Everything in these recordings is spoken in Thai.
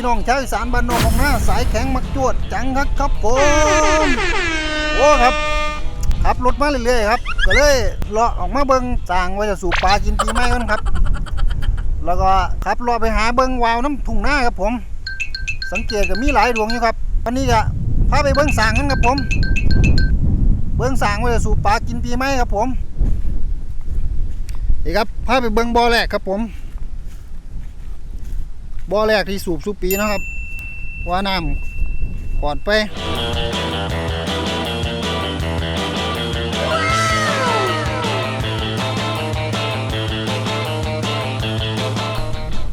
พี่น้องชาวอีสานบ้านนอกของหน้าสายแข็งมักจวดจังครับครับผมโอ้ครับขับรถมาเรื่อยๆครับก็เลยเลาะออกมาเบิ่งสร้างไว้จะสูบปลากินปีใหม่กันครับ แล้วก็ขับเลาะไปหาเบิ่งวาวน้ำทุ่งหน้าครับผม สังเกตก็มีหลายดวงอยู่ครับวันนี้ก็พาไปเบิ่งสางกันครับผม เบิ่งสางไว้จะสูบปลากินปีใหม่ครับผมนี่ครับพาไปเบิ่งบ่อแรกครับผม บ่อแรกที่สูบสุปีนะครับว่าน้ำขอดไป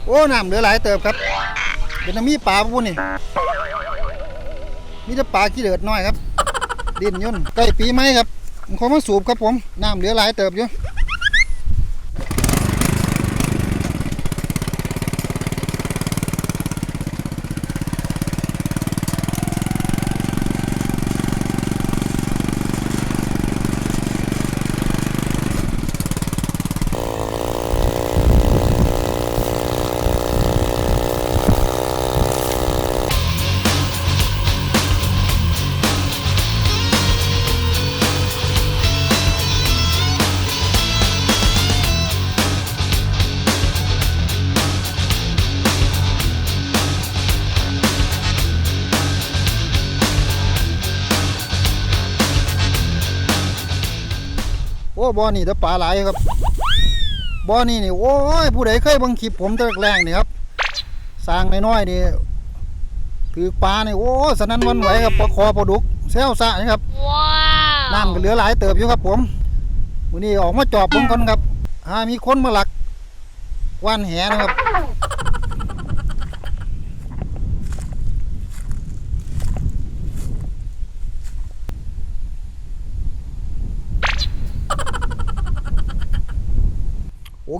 โอ้น้ำเหลือหลายเติบครับ เป็นน้ำมีปลาพวกนี่มีแต่ปลาขี้เดือดน้อยครับดินย่นใกล้ปีไหมครับผมขอมาสูบครับผมน้ำเหลือหลายเติบอยู่ บ่อนี่แต่ปลาหลายครับบ่อนี่นี่โอ้ยผู้ใดเคยเบิ่งคลิปผมแต่แรกๆนี่ครับสร้างน้อยๆนี่ถือปลานี่โอ้สนั่นหวันไหวครับปลาคอปลาดุกแซวซะนี่ครับว้าวน้ำก็เหลือหลายเติบอยู่ครับ ผมวันนี้ออกมาจอบผมก่อนครับหามีคนมาหลักว่านแหนะครับ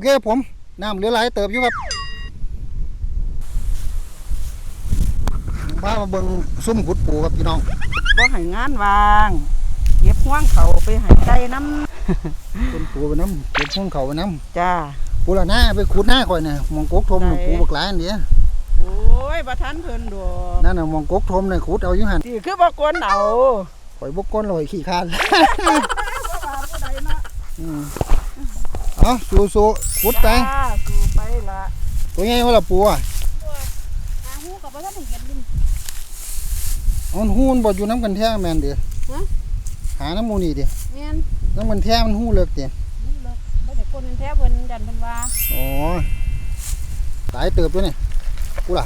เคผมน้ำเหลือหลายเติบอยู่ครับพามาเบิ่งซุ่มขุดปูครับพี่น้องบ่ให้งานวางเก็บห่วงเขาไปให้ไก่น้ต้นปูไปน้ำเก็บพวงเขาไปน้ำจ้าำปูละหน้าไปขุดหน้าก่อนเนี่ยมองกกทมน่ะไหนปูบักหลายอันเดียวโอ้ยบ่ทันเพิ่นดอกนั่นน่ะมองกกทมเนี่ยขุดเอาอยู่หันสิคือบ่กวนเอาข่อยบกก้นลอยขี้คร้านบ่ว่าผู้ใดเนาะอืม เอาสู้สู้ๆขุดไปจ้าสู่ไปละตัวใหญ่ว่าละปูอะหาหูกับว่าท่านเห็นดิน เอามันหูมันบ่อยู่น้ำกันแท้แม่นเดียวฮะ หาน้ำหมูนี่เดียวแม่นน้ำมันแท้มันหูเลิกเดียวนี่เลยบ่ได้คนแท้เพิ่นยันเพิ่นว่าอ๋อตายเติบตัวนี่กูล่ะ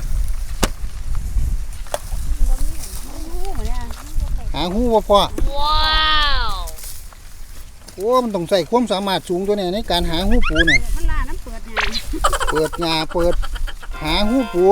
บ่มีหูเหมือนเนี่ยหาหูบ่พอว้าว โอ้มันต้องใส่ความสามารถสูงตัวเนี่ยในการหาหูปูเนี่ยมันล่าน้ำเปิดเนี่ยเปิดหญ้าเปิดหาหูปู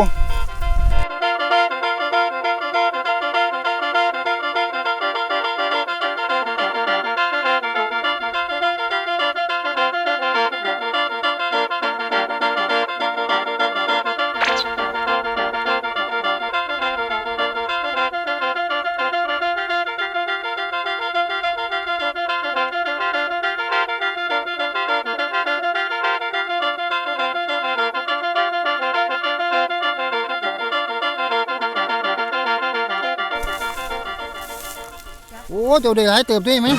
เจ้าได้หลายเติบด้วยไหม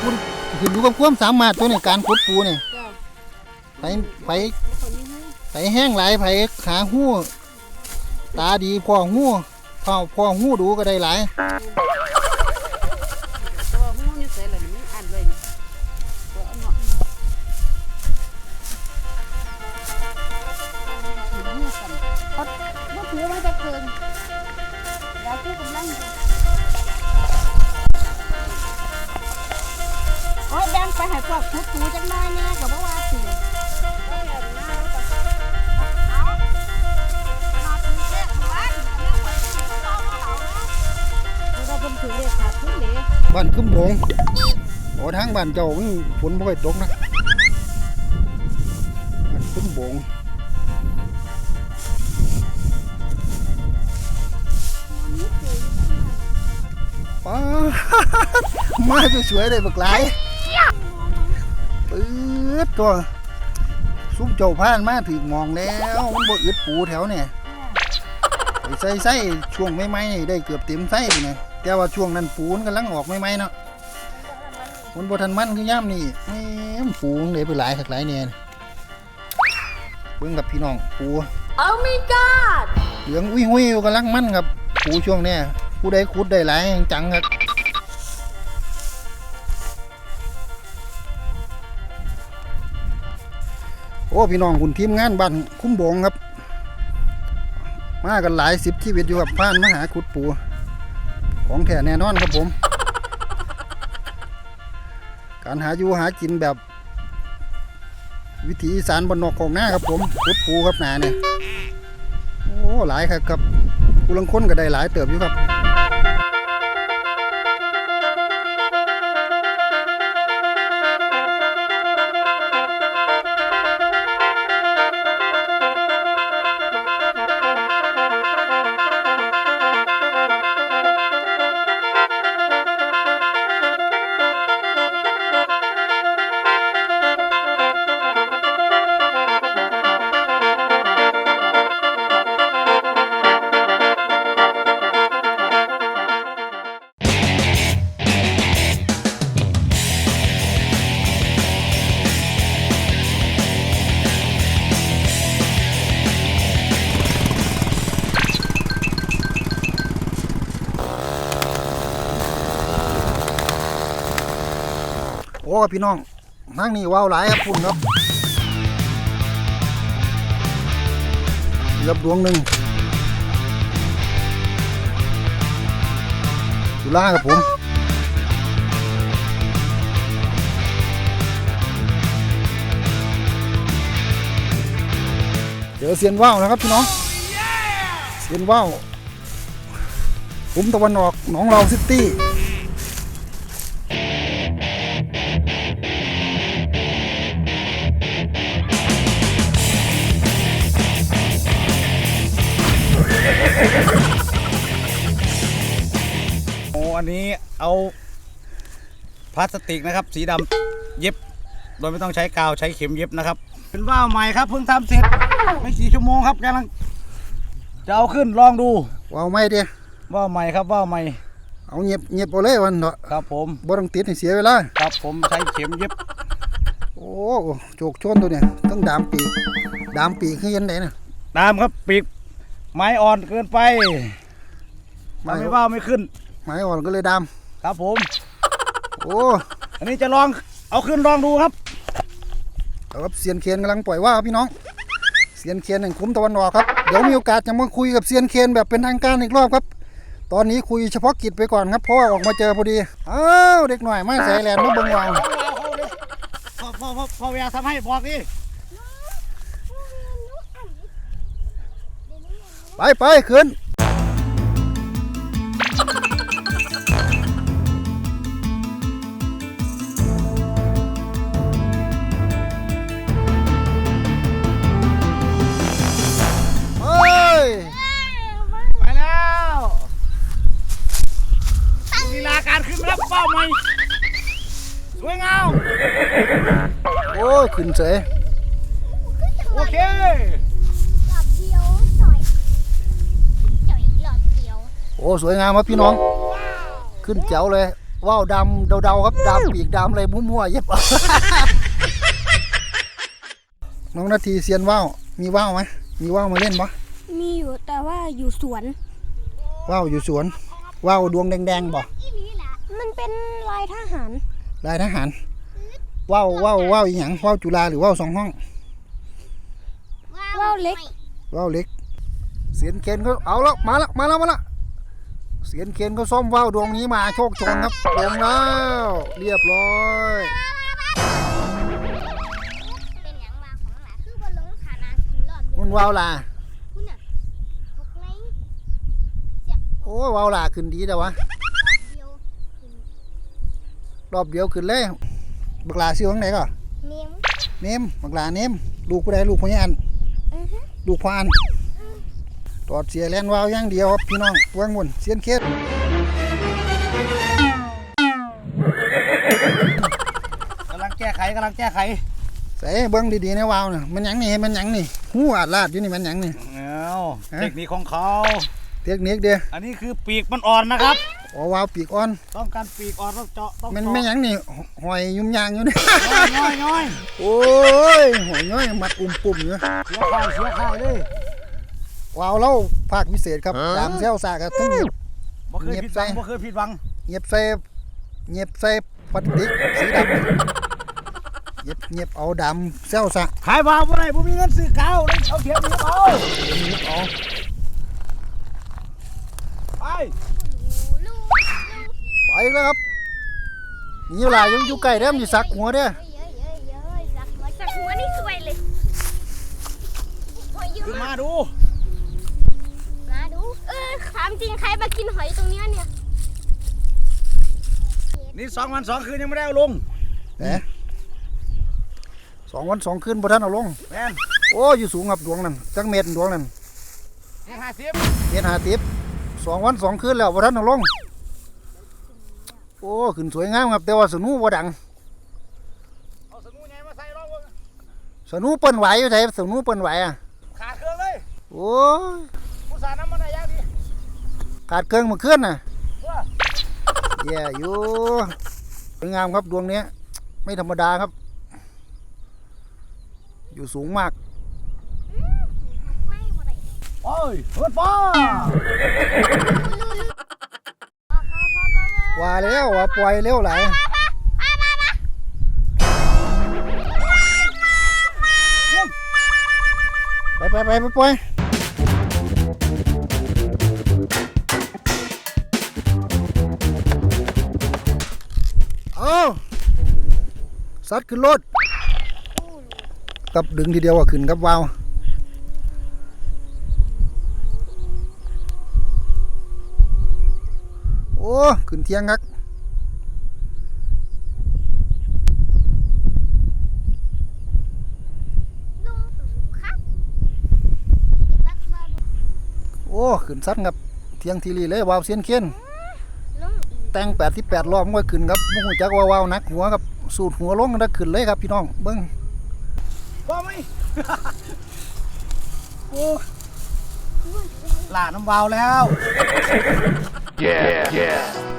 คุณขึ้นอยู่กับความสามารถตัวในการขุดปูเนี่ยจ้าไปไปคนนี้หูไปแห้งหลายไปขาหู้ตาดีพอหู้พอพอหู้ดูก็ได้หลาย ถือเลขขาดทุนเด้บ้านขึ้นหลงโอ้ทางบ้านเจ้ามันฝนไม่ค่อยตกนะบ้านขึ้นบงป้ามาสวยๆเลยบักหลายปื๊ดตัวซุ้มเจ้าพานมาถึงมองแล้วมันบ่อึดปูแถวเนี่ยไปใส่ไส้ช่วงใหม่ๆนี่ได้เกือบเต็มไส้ไปเนี่ย แต่ว่าช่วงนั้นปูมันกำลังออกใหม่ๆเนาะมันบ่ทันมันคือย่ามนี่แหม่ปูมันเลยไปหลายคักหลายเนี่ยเบิ่งกับพี่น้องปู Oh my god เหลืองอุ้ยหุยๆกำลังมันครับปูช่วงเนี้ยผู้ใดขุดได้หลายจังครับโอ้พี่น้องคุณทีมงานบ้านคุ้มบงครับ มากันหลายสิบชีวิตอยู่กับผ่านมาหาขุดปู ของแท้แน่นอนครับผม การหาอยู่หากินแบบ วิถีอีสานบนนอกของหน้าครับผมพุดปูครับหนาเนี่ยโอ้หลายครับครับกูลังค้นก็ได้หลายเติบอยู่ครับ อ้พี่น้องนั่งนี่ว้าวหลายครับคุณครับรับดวงหนึ่งจุฬาครับผมเจอเซียนว่าวนะครับพี่น้องเซียนว่าวผมตะวันออกหนองเราซิตี้ โอ้อันนี้เอาพลาสติกนะครับ สีดำเย็บ โดยไม่ต้องใช้กาวใช้เข็มเย็บนะครับ เป็นว่าวใหม่ครับเพิ่งทำเสร็จไม่กี่ชั่วโมงครับกำลังจะเอาขึ้นลองดูว้าวไม่เดียว่าวใหม่ครับว่าวใหม่เอาเงียบเงียบเอาเลยวันเถอะครับผมบ่ต้องติดให้เสียเวลา ครับผมใช้เข็มเย็บโอ้โจกชนตัวเนี่ยต้องดามปีก ดามปีกคือยันไหนน่ะ ตามครับปีก ไม้อ่อนเกินไปไม้ ทำให้ว่าวไม่ขึ้น ไม้อ่อนก็เลยดามครับผมโอ้อันนี้จะลองเอาขึ้นลองดูครับเอาครับเซียนเคนกำลังปล่อยว่าวครับพี่น้องเซียนเคนแห่งคุ้มตะวันออกครับเดี๋ยวมีโอกาสจะมาคุยกับเซียนเคนแบบเป็นทางการอีกรอบครับ ตอนนี้คุยเฉพาะกิจไปก่อนครับเพราะว่าออกมาเจอพอดีอ้าวเด็กหน่อยมาใส่แลนด์มาเบิ่งวาวพอพอพอพอเวลาทำให้บอกดิ ไปไปขึ้นเฮ้ยไปแล้วลีลาการขึ้นมาแล้วเป้าใหม่สวยงามโอ้ยขึ้นเสยโอเค หลอดเดียวจ่อยจ่อยหลอดเดียว โอ้สวยงามครับพี่น้อง ขึ้นเจ๋วเลยว่าวดำเดาๆครับดำปีกดำอะไรมั่วๆเย็บเอาน้องนาทีเซียนว่าวมีว่าวไหมมีว่าวมาเล่นปะมีอยู่แต่ว่าอยู่สวนว่าวอยู่สวนว่าวดวงแดงๆบ่มันเป็นลายทหารลายทหารว่าวว่าวว่าวอีหยังว่าวจุฬาหรือว่าวสองห้องว่าวเล็กว่าวเล็ก เสียนเคนเขาเอาแล้วมาแล้วมาแล้วมาแล้ว เสียนเคนเขาซ่อมว่าวดวงนี้มาโชคโชนครับลงแล้ว เรียบร้อยเป็นอย่างมาของหลาคือว่าลงฐานะคือหลอดเดียวมันว่าวลาคุณน่ะหกไงโอ้ยว่าวลาขึ้นดีแต่วะเดียวรอบเดียวขึ้นเลยบักลาซื้อของไหนก็เนียมเนมบักลาเนมลูกผู้ใดลูกพ่อยัน อือฮึลูกพ่ออันต อดเสียแลนวาวอย่างเดียวครับพี่น้องวางบนเสียนเคสกำลังแก้ไขกำลังแก้ไขใส่เบิ้งดีๆนะวาวเนี่ยมันหยังนี่มันหยังนี่หูอาดลาดอยู่นี่มันหยังนี่ เอาฮะ เทคนิคของเขา เทคนิคเด้ออันนี้คือปีกมันอ่อนนะครับ อ๋อวาวปีกอ่อนต้องการปีกอ่อนต้องเจาะต้องมันเจาะไม่หยังนี่หอยยุ่มยางอยู่นี่ น้อยน้อยโอ้ยหอยน้อยมัดอุ้มปุ่มอยู่เสียค่ายเสียค่ายเลย วาวเล่าภาคพิเศษครับตามเซลซากับทั้งนี้บ่เคยผิดหวังเงียบใจบ่เคยผิดหวังเงียบใส่เงียบใส่พลาสติกสีดำเงียบเงียบเอาดำเซลซาขายบ่าวบ่ได้บ่มีเงินซื้อกาวเลยเอาเทียบนี้เอาเอาไปไปอีกแล้วครับนี่เวลายังอยู่ใกล้เด้อมนอยู่สักหัวเด้อสักหัวนี่สวยเลยหอยเยอะขึ้นมากมาดูมาดูเออ ถามจริงใครมากินหอยตรงเนี้ยเนี่ยนี่สองวันสองคืนยังไม่ได้เอาลงแต่สองวันสองคืนบ่ทันเอาลง แม่นโอ้อยู่สูงครับดวงนั้นจักเม็ดดวงนั้นนี่ห้าสิบเม็ดหาติบสองวันสองคืนแล้วบ่ทันเอาลง โอ้ขึ้นสวยงามครับ แต่ว่าสนูบ่ดัง เอาสนูใหญ่มาใส่รอบเบิ่งสนูเปิ้นไหวอยู่ไสสนูเปิ้นไหวอะขาดเครื่องเลย โอ้ยผู้สาห์น้ำมันได้ยากดี ขาดเครื่องเมื่อคืนน่ะเพื่อแย่อยู่สวยงามครับดวงเนี้ยไม่ธรรมดาครับ อยู่สูงมากไม่หมดเลยโอ้ยเฮิดฟ้าว่าแล้วว่าปล่อยเร็วหลายไปไปไปไปปล่อย ซัดขึ้นรถกับดึงทีเดียวก็ขึ้นครับวาวโอ้ขึ้นเทียงครับลุงครับตักมาโอ้ขึ้นซัดครับเทียงทีรีเลยวาวเซียนเคียนลุงแต่ง88รอบมันก็ขึ้นครับบ่ฮู้จักว่าวาวหนักหัวครับ สูดหัวลงแล้วขึ้นเลยครับพี่น้องเบิ่งฟ้าไหมโอ้หลาน้ำวาวแล้ว Yeah, yeah.